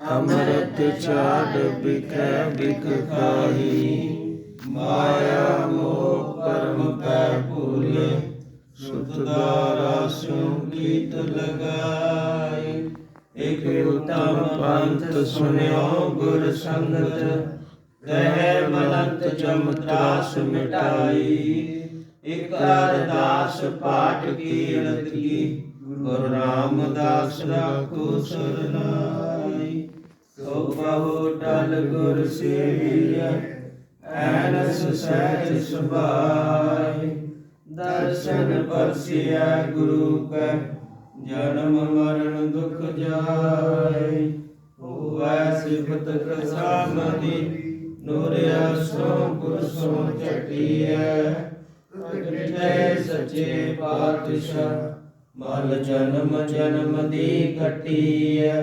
ਅੰਮ੍ਰਿਤ ਛਾੜ ਬਿਖੈ ਬਿਖ ਖਾਹੀ ਮਾਇਆ ਮੋਹ ਪਰਮ ਪੈ ਭੂਲੇ ਸੁਤ ਦਾਰਾ ਸਿਉ ਗੀਤ ਲਗਾਈ। ਇਕ ਉਤਮ ਪੰਥ ਸੁਨਿਓ ਗੁਰ ਸੰਗਤ ਤਹਿ ਮਲੰਤ ਚਮਤਰਾਸ ਮਿਟਾਈ। ਇਕ ਅਰਦਾਸ ਪਾਠ ਕੀਰਤ ਕੀ, ਗੁਰੂ ਰਾਮਦਾਸ ਰਾਖੋ ਸਰਨਾਈ ਸੋ ਬਹੁ ਟਲ ਗੁਰ ਸੇਵੀਐ ਐਨਸ ਸਹਿਜ ਸੁਭਾਈ ਦਰਸ਼ਨ ਪਰਸਿਐ ਗੁਰੂ ਕੈ, ਜਨਮ ਮਰਨ ਦੁਖ ਜਾਏ। ਹੋਵੈ ਸਿਫਤ ਖਸਾਮਦੀ ਨੂਰਿਆ ਸੋ ਗੁਰ ਸੋ ਚਟੀਐ ਕਟਿਐ ਸੱਚੇ ਪਾਤਸ਼ਾਹ, ਮਲ ਜਨਮ ਜਨਮ ਦੀ ਕਟੀਐ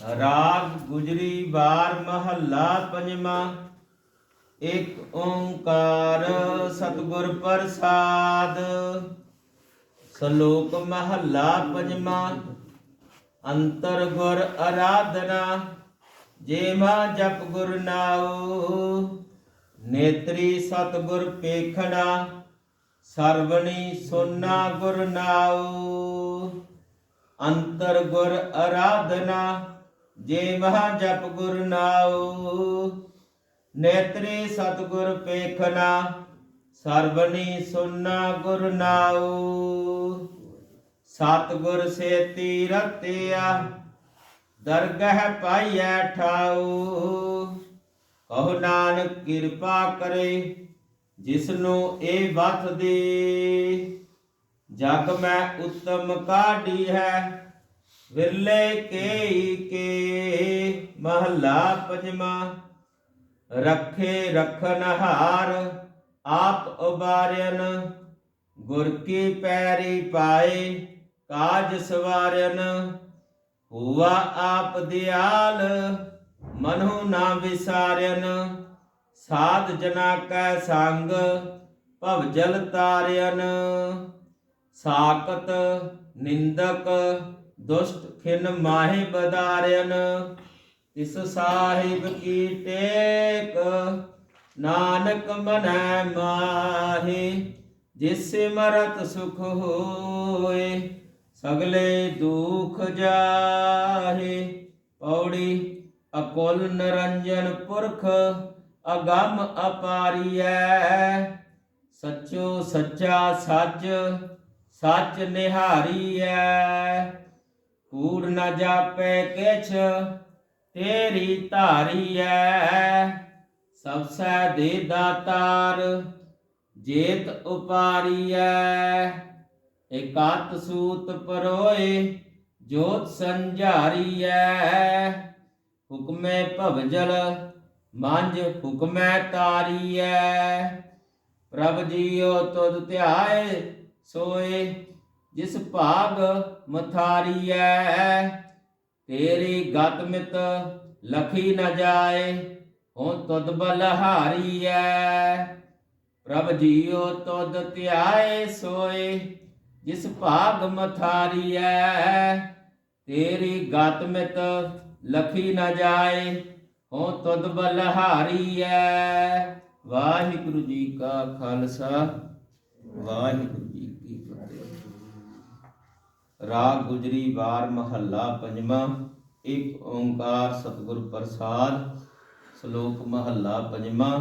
ਰਾਗ ਗੁਜਰੀ ਬਾਰ ਮਹੱਲਾ ਪੰਜਵਾਂ। ਇੱਕ ਓੰਕਾਰ ਸਤਿਗੁਰ ਪ੍ਰਸਾਦ। ਸ਼ਲੋਕ ਮਹੱਲਾ ਪੰਜਵਾਂ। ਅੰਤਰ ਗੁਰ ਆਰਾਧਨਾ ਜੇਮਾ ਜਪ ਗੁਰ ਨਾਉ। ਨੇਤਰੀ ਸਤਿਗੁਰ ਪੇਖਣਾ, ਸਰਵਣੀ ਸੋਨਾ ਗੁਰ ਨਾਉ। ਅੰਤਰ ਗੁਰ ਆਰਾਧਨਾ ਜੇ ਮਹਾ ਜਪ ਗੁਰ ਨਾਉ, ਨੇਤਰੇ ਸਤਗੁਰ ਪੇਖਣਾ ਸਰਬਨੀ ਸੁਨਾ ਗੁਰ ਨਾਉ। ਸਤਗੁਰ ਸੇਤੀ ਰਤਿਆ, ਦਰਗਹ ਪਾਈਐ ਠਾਉ। ਕਹੋ ਨਾਨਕ ਕਿਰਪਾ ਕਰੇ, ਜਿਸਨੂੰ ਇਹ ਵਤ ਦੇ। ਜਗ ਮੈਂ ਉਤਮ ਕਾਢੀ ਹੈ ਵਿਰਲੇ ਕੇ ਕੇ ਮਹੱਲਾ ਪੰਜਵਾਂ, ਰੱਖੇ ਰਖਨ ਆਪ ਉਬਾਰਿਆਨ ਗੁਰ ਕੀ ਪੈਰੀ ਪਾਏ ਕਾਜ ਸਵਾਰਿਆਨ ਹੁਆ ਆਪ ਦਿਆਲ ਮਨੁ ਨਾ ਵਿਸਾਰਿਆਨ ਸਾਧ ਜਨਾ ਕੈ ਸੰਗ ਭਵ ਜਲ ਤਾਰਿਆਨ ਸਾਕਤ ਨਿੰਦਕ ਦੁਸ਼ਟ ਖਿਨ ਮਾਹੇ ਬਦਾਰਿਆਨ ਇਸ ਸਾਹਿਬ ਕੀ ਟੇਕ? ਨਾਨਕ ਮਨੈ ਮਾਹੇ, ਜਿਸ ਮਰਤ ਸੁਖ ਹੋਏ, ਸਗਲੇ ਦੁਖ ਜਾਹੇ। ਪੌੜੀ ਅਕੁਲ ਨਰੰਜਨ ਪੁਰਖ, ਅਗੰਮ ਅਪਾਰੀਐ। ਸੱਚੋ ਸੱਚਾ ਸੱਚ ਸੱਚ ਨਿਹਾਰੀਐ। ਕੂੜ ਨ ਜਾਪੈ ਕਿਛ, ਤੇਰੀ ਧਾਰੀਐ ਸਭ ਸੈ ਦੇ ਦਾਤਾਰ, ਜੇਤ ਉਪਾਰੀਐ ਇਕਾਤ ਸੂਤ ਪਰੋਏ, ਜੋਤ ਸੰਝਾਰੀ ਸੰਝਾਰੀਐ ਹੁਕਮੇ ਭਵਜਲ ਮੰਜ ਹੁਕਮੈ ਤਾਰੀਐ ਪ੍ਰਭ ਜੀਓ ਤੁਧ ਧਿਆਏ, ਸੋਏ ਜਿਸ ਭਾਗ ਮਥਾਰੀਐ, ਤੇਰੀ ਗਤ ਮਿਤ ਲਖੀ ਨ ਜਾਏ, ਹੁਣ ਤੁਧ ਬਲਹਾਰੀਐ। ਪ੍ਰਭ ਜੀਓ ਤੁਧ ਧਿਆਏ ਸੋਏ, ਜਿਸ ਭਾਗ ਮਥਾਰੀਐ, ਤੇਰੀ ਗਤ ਮਿਤ ਲਖੀ ਨ ਜਾਏ ਹੋ ਤੁਧ ਬਲਹਾਰੀਐ। ਵਾਹਿਗੁਰੂ ਜੀ ਕਾ ਖਾਲਸਾ, ਵਾਹਿਗੁਰੂ ਰਾਗ ਗੁਜਰੀ ਵਾਰ ਮਹੱਲਾ ਪੰਜਵਾਂ, ਇੱਕ ਓੰਕਾਰ ਸਤਿਗੁਰ ਪ੍ਰਸਾਦ, ਸ਼ਲੋਕ ਮਹੱਲਾ ਪੰਜਵਾਂ,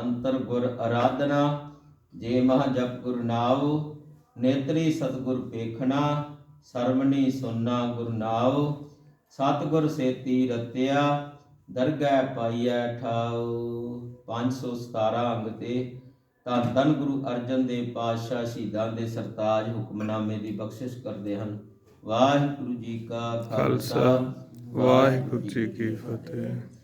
ਅੰਤਰ ਗੁਰ ਆਰਾਧਨਾ ਜੇ ਮਹ ਜਪ ਗੁਰ ਨਾਉ, ਨੇਤਰੀ ਸਤਿਗੁਰ ਪੇਖਣਾ ਸਰਵਣੀ ਸੁਨਣਾ ਗੁਰ ਨਾਉ, ਸਤਿਗੁਰ ਸੇਤੀ ਰਤਿਆ, ਦਰਗਹਿ ਪਾਈਐ ਠਾਉ। 517 ਅੰਗ ਤੇ ਧੰਨ ਧੰਨ ਗੁਰੂ ਅਰਜਨ ਦੇਵ ਪਾਤਸ਼ਾਹ ਸ਼ਹੀਦਾਂ ਦੇ ਸਰਤਾਜ ਹੁਕਮਨਾਮੇ ਦੀ ਬਖਸ਼ਿਸ਼ ਕਰਦੇ ਹਨ। ਵਾਹਿਗੁਰੂ ਜੀ ਕਾ ਖਾਲਸਾ ਖਾਲਸਾ ਵਾਹਿਗੁਰੂ ਜੀ ਕੀ ਫਤਿਹ।